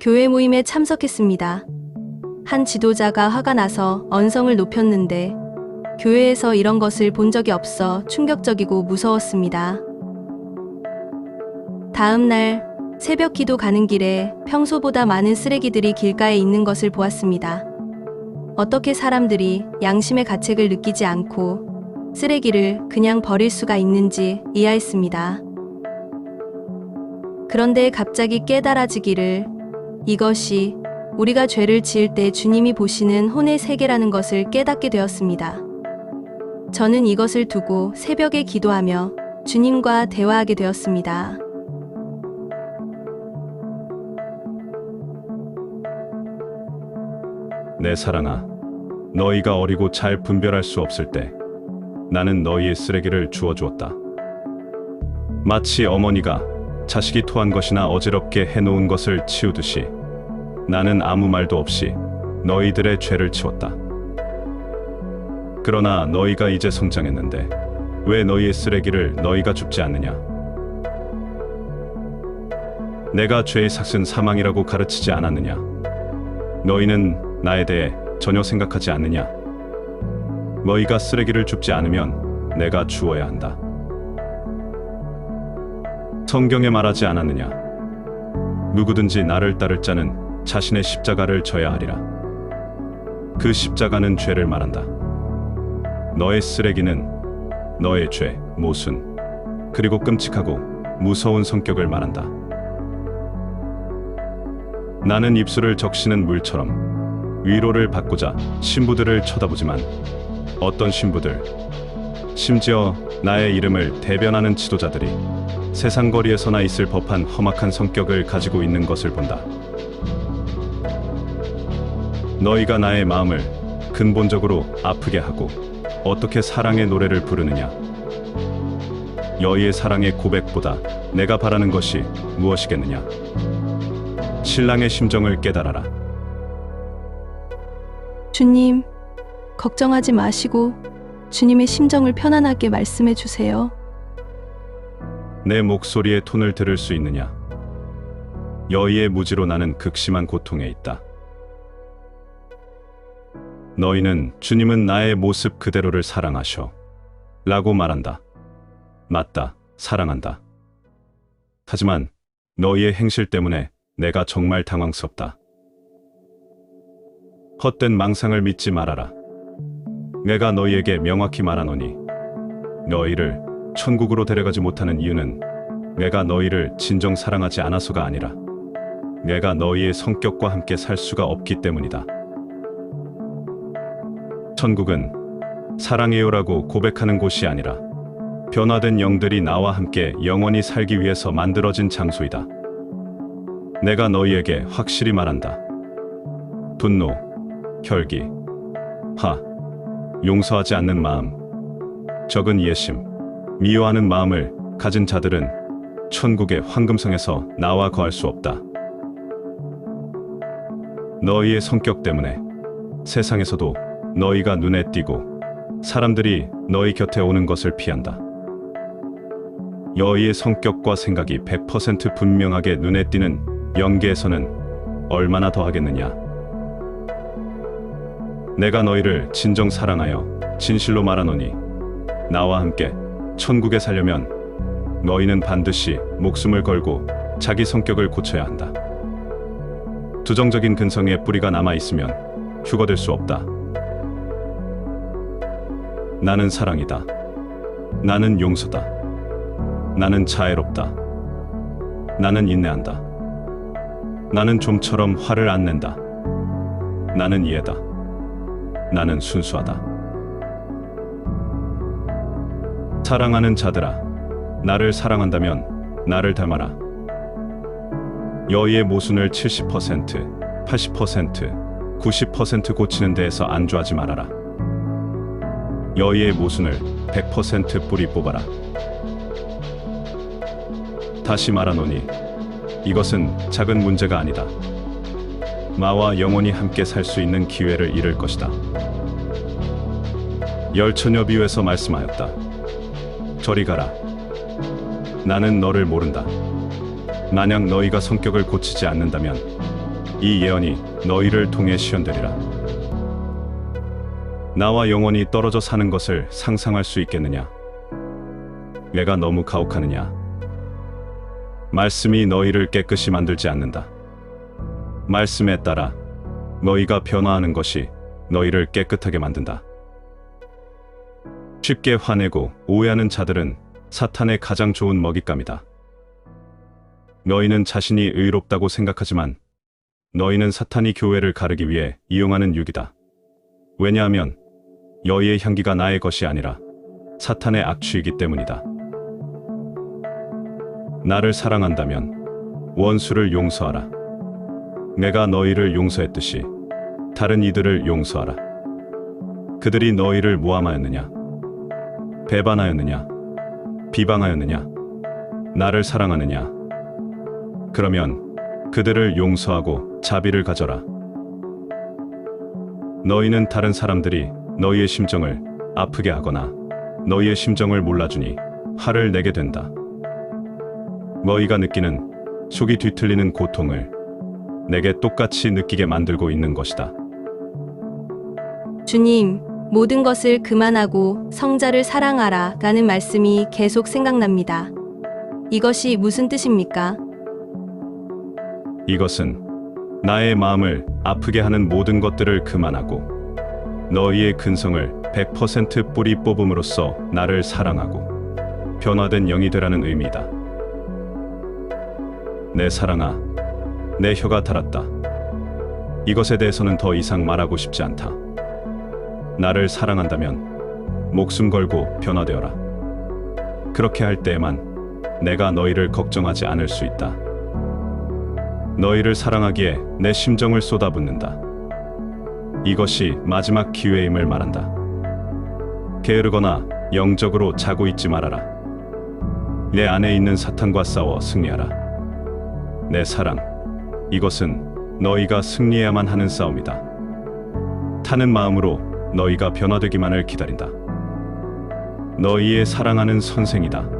교회 모임에 참석했습니다. 한 지도자가 화가 나서 언성을 높였는데 교회에서 이런 것을 본 적이 없어 충격적이고 무서웠습니다. 다음 날 새벽 기도 가는 길에 평소보다 많은 쓰레기들이 길가에 있는 것을 보았습니다. 어떻게 사람들이 양심의 가책을 느끼지 않고 쓰레기를 그냥 버릴 수가 있는지 이해했습니다. 그런데 갑자기 깨달아지기를 이것이 우리가 죄를 지을 때 주님이 보시는 혼의 세계라는 것을 깨닫게 되었습니다. 저는 이것을 두고 새벽에 기도하며 주님과 대화하게 되었습니다. 내 사랑아, 너희가 어리고 잘 분별할 수 없을 때 나는 너희의 쓰레기를 주워 주었다. 마치 어머니가 자식이 토한 것이나 어지럽게 해놓은 것을 치우듯이 나는 아무 말도 없이 너희들의 죄를 치웠다. 그러나 너희가 이제 성장했는데 왜 너희의 쓰레기를 너희가 줍지 않느냐? 내가 죄의 삭은 사망이라고 가르치지 않았느냐? 너희는 나에 대해 전혀 생각하지 않느냐? 너희가 쓰레기를 줍지 않으면 내가 주어야 한다. 성경에 말하지 않았느냐? 누구든지 나를 따를 자는 자신의 십자가를 져야 하리라. 그 십자가는 죄를 말한다. 너의 쓰레기는 너의 죄, 모순, 그리고 끔찍하고 무서운 성격을 말한다. 나는 입술을 적시는 물처럼 위로를 받고자 신부들을 쳐다보지만 어떤 신부들, 심지어 나의 이름을 대변하는 지도자들이 세상 거리에서나 있을 법한 험악한 성격을 가지고 있는 것을 본다. 너희가 나의 마음을 근본적으로 아프게 하고 어떻게 사랑의 노래를 부르느냐? 여의의 사랑의 고백보다 내가 바라는 것이 무엇이겠느냐? 신랑의 심정을 깨달아라. 주님, 걱정하지 마시고 주님의 심정을 편안하게 말씀해 주세요. 내 목소리의 톤을 들을 수 있느냐? 여의의 무지로 나는 극심한 고통에 있다. 너희는 주님은 나의 모습 그대로를 사랑하셔. 라고 말한다. 맞다. 사랑한다. 하지만 너희의 행실 때문에 내가 정말 당황스럽다. 헛된 망상을 믿지 말아라. 내가 너희에게 명확히 말하노니 너희를 천국으로 데려가지 못하는 이유는 내가 너희를 진정 사랑하지 않아서가 아니라 내가 너희의 성격과 함께 살 수가 없기 때문이다. 천국은 사랑해요라고 고백하는 곳이 아니라 변화된 영들이 나와 함께 영원히 살기 위해서 만들어진 장소이다. 내가 너희에게 확실히 말한다. 분노, 혈기, 하, 용서하지 않는 마음, 적은 이해심, 미워하는 마음을 가진 자들은 천국의 황금성에서 나와 거할 수 없다. 너희의 성격 때문에 세상에서도 너희가 눈에 띄고 사람들이 너희 곁에 오는 것을 피한다. 너희의 성격과 생각이 100% 분명하게 눈에 띄는 영계에서는 얼마나 더 하겠느냐? 내가 너희를 진정 사랑하여 진실로 말하노니 나와 함께 천국에 살려면 너희는 반드시 목숨을 걸고 자기 성격을 고쳐야 한다. 두정적인 근성에 뿌리가 남아 있으면 휴거될 수 없다. 나는 사랑이다. 나는 용서다. 나는 자애롭다. 나는 인내한다. 나는 좀처럼 화를 안 낸다. 나는 이해다. 나는 순수하다. 사랑하는 자들아, 나를 사랑한다면 나를 닮아라. 여의의 모순을 70%, 80%, 90% 고치는 데에서 안주하지 말아라. 여의의 모순을 100% 뿌리 뽑아라. 다시 말하노니 이것은 작은 문제가 아니다. 마와 영원히 함께 살 수 있는 기회를 잃을 것이다. 열처녀 비유에서 말씀하였다. 저리 가라. 나는 너를 모른다. 만약 너희가 성격을 고치지 않는다면 이 예언이 너희를 통해 시현되리라. 나와 영원히 떨어져 사는 것을 상상할 수 있겠느냐? 내가 너무 가혹하느냐? 말씀이 너희를 깨끗이 만들지 않는다. 말씀에 따라 너희가 변화하는 것이 너희를 깨끗하게 만든다. 쉽게 화내고 오해하는 자들은 사탄의 가장 좋은 먹잇감이다. 너희는 자신이 의롭다고 생각하지만 너희는 사탄이 교회를 가르기 위해 이용하는 유기다. 왜냐하면 너희의 향기가 나의 것이 아니라 사탄의 악취이기 때문이다. 나를 사랑한다면 원수를 용서하라. 내가 너희를 용서했듯이 다른 이들을 용서하라. 그들이 너희를 모함하였느냐? 배반하였느냐? 비방하였느냐? 나를 사랑하느냐? 그러면 그들을 용서하고 자비를 가져라. 너희는 다른 사람들이 너희의 심정을 아프게 하거나 너희의 심정을 몰라주니 화를 내게 된다. 너희가 느끼는 속이 뒤틀리는 고통을 내게 똑같이 느끼게 만들고 있는 것이다. 주님, 모든 것을 그만하고 성자를 사랑하라 라는 말씀이 계속 생각납니다. 이것이 무슨 뜻입니까? 이것은 나의 마음을 아프게 하는 모든 것들을 그만하고 너희의 근성을 100% 뿌리 뽑음으로써 나를 사랑하고 변화된 영이 되라는 의미다. 내 사랑아, 내 혀가 닳았다. 이것에 대해서는 더 이상 말하고 싶지 않다. 나를 사랑한다면 목숨 걸고 변화되어라. 그렇게 할 때에만 내가 너희를 걱정하지 않을 수 있다. 너희를 사랑하기에 내 심정을 쏟아붓는다. 이것이 마지막 기회임을 말한다. 게으르거나 영적으로 자고 있지 말아라. 내 안에 있는 사탄과 싸워 승리하라. 내 사랑, 이것은 너희가 승리해야만 하는 싸움이다. 타는 마음으로 너희가 변화되기만을 기다린다. 너희의 사랑하는 선생이다.